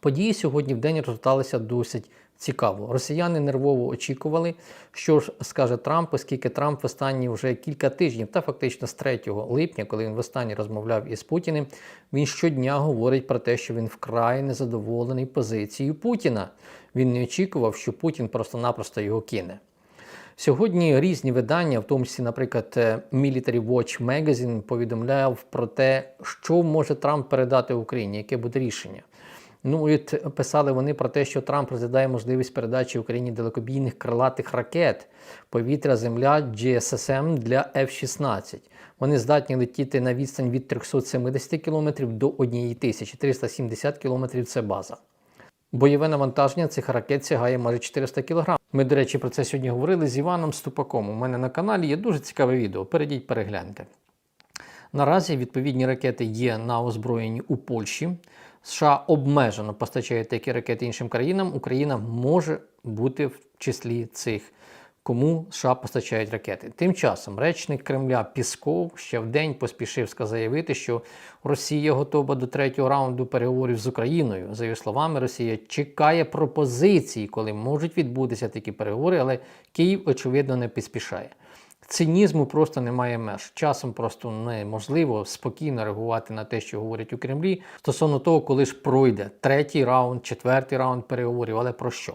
Події сьогодні в день розгорталися досить цікаво. Росіяни нервово очікували, що ж скаже Трамп, оскільки Трамп в останні вже кілька тижнів, та фактично з 3 липня, коли він востаннє розмовляв із Путіним, він щодня говорить про те, що він вкрай незадоволений позицією Путіна. Він не очікував, що Путін просто-напросто його кине. Сьогодні різні видання, в тому числі, наприклад, е, Military Watch Magazine, повідомляв про те, що може Трамп передати Україні, яке буде рішення. Ну, і писали вони про те, що Трамп розглядає можливість передачі Україні далекобійних крилатих ракет повітря, земля GSSM для F-16. Вони здатні летіти на відстань від 370 км до 1370 км це база. Бойове навантаження цих ракет сягає майже 400 кг. Ми, до речі, про це сьогодні говорили з Іваном Ступаком. У мене на каналі є дуже цікаве відео. Перейдіть, перегляньте. Наразі відповідні ракети є на озброєнні у Польщі. США обмежено постачає такі ракети іншим країнам. Україна може бути в числі цих, кому США постачають ракети. Тим часом речник Кремля Пісков ще в день поспішив заявити, що Росія готова до третього раунду переговорів з Україною. За його словами, Росія чекає пропозиції, коли можуть відбутися такі переговори, але Київ, очевидно, не поспішає. Цинізму просто немає меж. Часом просто неможливо спокійно реагувати на те, що говорять у Кремлі, стосовно того, коли ж пройде третій раунд, четвертий раунд переговорів, але про що?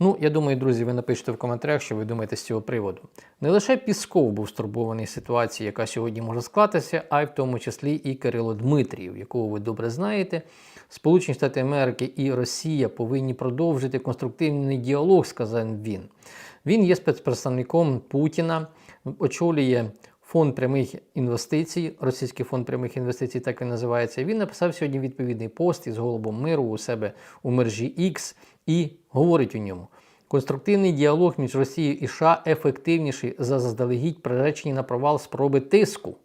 Ну, я думаю, друзі, ви напишете в коментарях, що ви думаєте з цього приводу. Не лише Пісков був стурбований ситуацією, яка сьогодні може склатися, а й в тому числі і Кирило Дмитрієв, якого ви добре знаєте. Сполучені Штати Америки і Росія повинні продовжити конструктивний діалог, сказав він. Він є спецпредставником Путіна, очолює фонд прямих інвестицій, російський фонд прямих інвестицій, так і називається. Він написав сьогодні відповідний пост із голубом миру у себе у мережі X і говорить у ньому. Конструктивний діалог між Росією і США ефективніший за заздалегідь приречені на провал спроби тиску.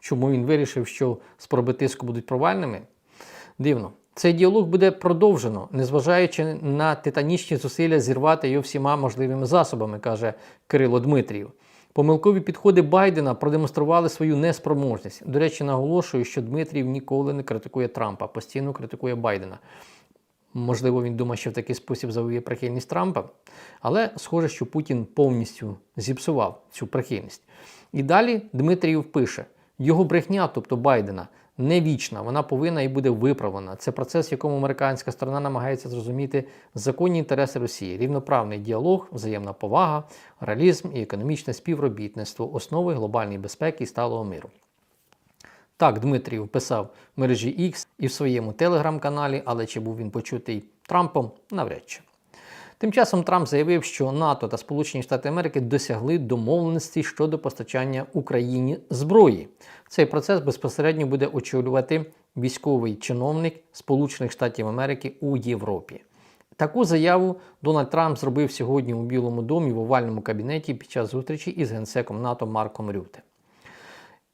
Чому він вирішив, що спроби тиску будуть провальними? Дивно. Цей діалог буде продовжено, незважаючи на титанічні зусилля зірвати його всіма можливими засобами, каже Кирило Дмитрієв. Помилкові підходи Байдена продемонстрували свою неспроможність. До речі, наголошую, що Дмитрій ніколи не критикує Трампа, постійно критикує Байдена. Можливо, він думає, що в такий спосіб завоює прихильність Трампа, але схоже, що Путін повністю зіпсував цю прихильність. І далі Дмитрієв пише: його брехня, тобто Байдена, не вічна, вона повинна і буде виправлена. Це процес, в якому американська сторона намагається зрозуміти законні інтереси Росії, рівноправний діалог, взаємна повага, реалізм і економічне співробітництво, основи глобальної безпеки і сталого миру. Так, Дмитрів писав мережі X і в своєму телеграм-каналі, але чи був він почутий Трампом, навряд чи. Тим часом Трамп заявив, що НАТО та Сполучені Штати Америки досягли домовленості щодо постачання Україні зброї. Цей процес безпосередньо буде очолювати військовий чиновник Сполучених Штатів Америки у Європі. Таку заяву Дональд Трамп зробив сьогодні у Білому домі в овальному кабінеті під час зустрічі із генсеком НАТО Марком Рюте.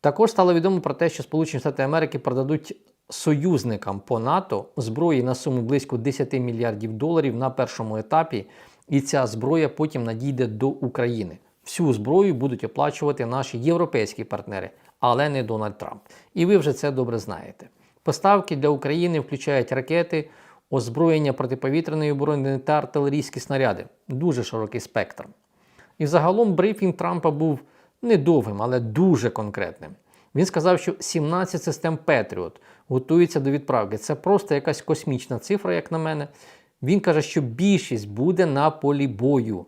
Також стало відомо про те, що Сполучені Штати Америки продадуть союзникам по НАТО зброї на суму близько 10 мільярдів доларів на першому етапі, і ця зброя потім надійде до України. Всю зброю будуть оплачувати наші європейські партнери, але не Дональд Трамп. І ви вже це добре знаєте. Поставки для України включають ракети, озброєння протиповітряної оборони та артилерійські снаряди. Дуже широкий спектр. І загалом брифінг Трампа був недовгим, але дуже конкретним. Він сказав, що 17 систем Петріот готуються до відправки. Це просто якась космічна цифра, як на мене. Він каже, що більшість буде на полі бою.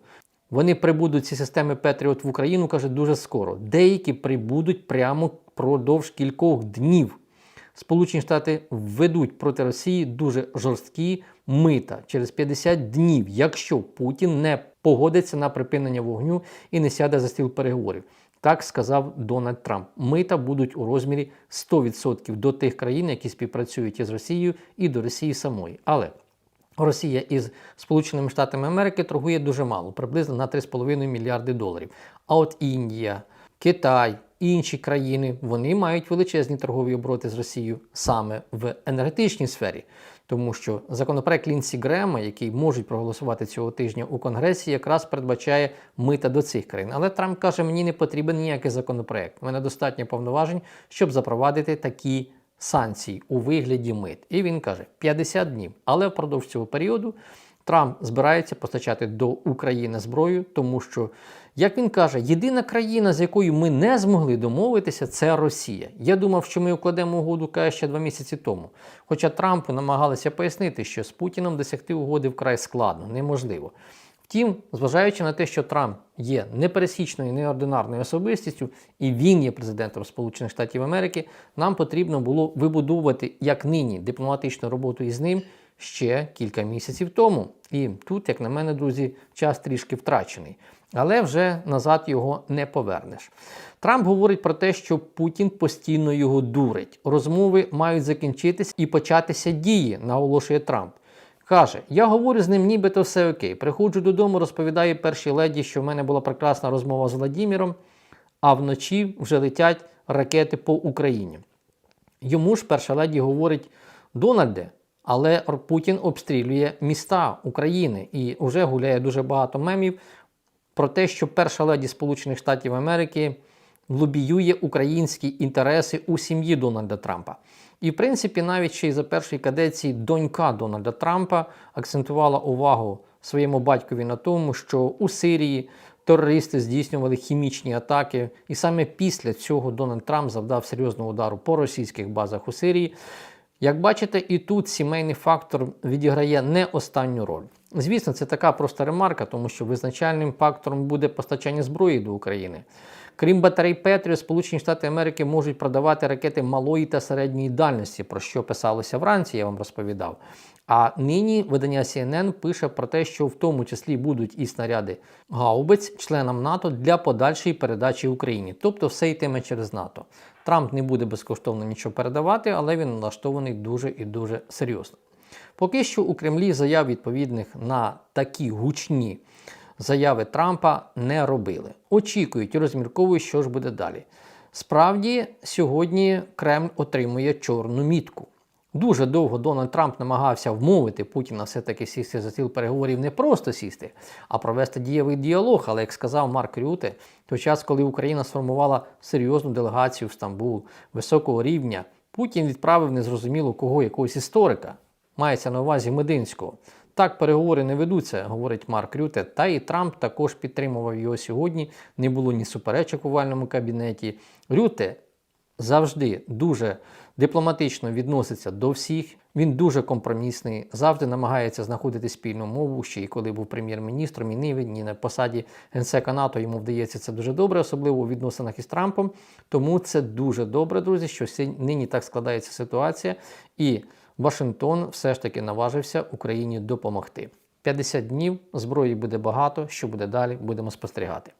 Вони прибудуть ці системи Петріот в Україну, каже, дуже скоро. Деякі прибудуть прямо впродовж кількох днів. Сполучені Штати введуть проти Росії дуже жорсткі мита через 50 днів, якщо Путін не погодиться на припинення вогню і не сяде за стіл переговорів. Так сказав Дональд Трамп. Мита будуть у розмірі 100% до тих країн, які співпрацюють із Росією, і до Росії самої. Але Росія із Сполученими Штатами Америки торгує дуже мало, приблизно на 3,5 мільярди доларів. А от Індія, Китай, інші країни вони мають величезні торгові обороти з Росією саме в енергетичній сфері. Тому що законопроект Лінсі Грема, який можуть проголосувати цього тижня у Конгресі, якраз передбачає мита до цих країн. Але Трамп каже, мені не потрібен ніякий законопроект. У мене достатньо повноважень, щоб запровадити такі санкцій у вигляді мит. І він каже 50 днів. Але впродовж цього періоду Трамп збирається постачати до України зброю, тому що, як він каже, єдина країна, з якою ми не змогли домовитися, це Росія. Я думав, що ми укладемо угоду каже, ще два місяці тому. Хоча Трампу намагалися пояснити, що з Путіном досягти угоди вкрай складно, неможливо. Втім, зважаючи на те, що Трамп є непересічною, неординарною особистістю, і він є президентом Сполучених Штатів Америки, нам потрібно було вибудовувати як нині дипломатичну роботу із ним ще кілька місяців тому. І тут, як на мене, друзі, час трішки втрачений. Але вже назад його не повернеш. Трамп говорить про те, що Путін постійно його дурить. Розмови мають закінчитись і початися дії, наголошує Трамп. Каже, я говорю з ним, нібито все окей. Приходжу додому, розповідаю першій леді, що в мене була прекрасна розмова з Владіміром, а вночі вже летять ракети по Україні. Йому ж перша леді говорить: Дональде, але Путін обстрілює міста України і вже гуляє дуже багато мемів про те, що перша леді Сполучених Штатів Америки лобіює українські інтереси у сім'ї Дональда Трампа. І, в принципі, навіть ще й за першої кадеції донька Дональда Трампа акцентувала увагу своєму батькові на тому, що у Сирії терористи здійснювали хімічні атаки, і саме після цього Дональд Трамп завдав серйозного удару по російських базах у Сирії. Як бачите, і тут сімейний фактор відіграє не останню роль. Звісно, це така проста ремарка, тому що визначальним фактором буде постачання зброї до України. Крім батарей Петріо, Сполучені Штати Америки можуть продавати ракети малої та середньої дальності, про що писалося вранці, я вам розповідав. А нині видання CNN пише про те, що в тому числі будуть і снаряди гаубиць членам НАТО для подальшої передачі Україні. Тобто все йтиме через НАТО. Трамп не буде безкоштовно нічого передавати, але він налаштований дуже і дуже серйозно. Поки що у Кремлі заяв відповідних на такі гучні заяви Трампа не робили. Очікують і розмірковують, що ж буде далі. Справді, сьогодні Кремль отримує чорну мітку. Дуже довго Дональд Трамп намагався вмовити Путіна все-таки сісти за стіл переговорів не просто сісти, а провести дієвий діалог. Але як сказав Марк Рюте, той час, коли Україна сформувала серйозну делегацію в Стамбул високого рівня, Путін відправив незрозуміло кого якогось історика. Мається на увазі Мединського. Так переговори не ведуться, говорить Марк Рюте. Та і Трамп також підтримував його сьогодні. Не було ні суперечок у вальному кабінеті. Рюте завжди дуже дипломатично відноситься до всіх. Він дуже компромісний, завжди намагається знаходити спільну мову. Ще й коли був прем'єр-міністром, і ні він, ні на посаді генсека НАТО йому вдається це дуже добре, особливо у відносинах із Трампом. Тому це дуже добре, друзі, що нині так складається ситуація. І Вашингтон все ж таки наважився Україні допомогти. 50 днів зброї буде багато. Що буде далі? Будемо спостерігати.